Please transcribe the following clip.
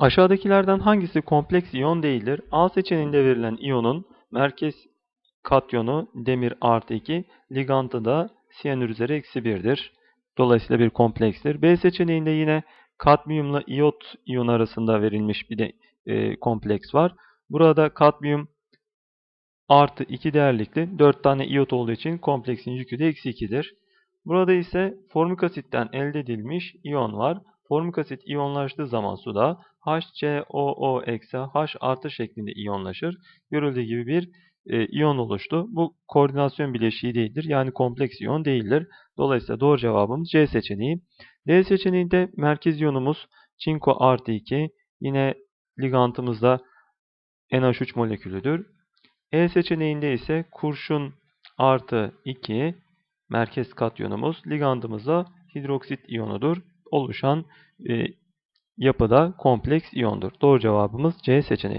Aşağıdakilerden hangisi kompleks iyon değildir? A seçeneğinde verilen iyonun merkez katyonu demir artı 2, ligantı da siyanür üzeri eksi 1'dir. Dolayısıyla bir komplekstir. B seçeneğinde yine kadmiyumla iyot iyon arasında verilmiş bir de e, kompleks var. Burada kadmiyum artı 2 değerlikli 4 tane iyot olduğu için kompleksin yükü de eksi 2'dir. Burada ise formik asitten elde edilmiş iyon var. Formik asit iyonlaştığı zaman suda HCOO eksi H artı şeklinde iyonlaşır. Görüldüğü gibi bir e, iyon oluştu. Bu koordinasyon bileşiği değildir. Yani kompleks iyon değildir. Dolayısıyla doğru cevabımız C seçeneği. D seçeneğinde merkez iyonumuz çinko artı 2. Yine ligantımızda NH3 molekülüdür. E seçeneğinde ise kurşun artı 2 merkez katyonumuz. Ligandımızda hidroksit iyonudur. Oluşan e, yapıda kompleks iyondur. Doğru cevabımız C seçeneği.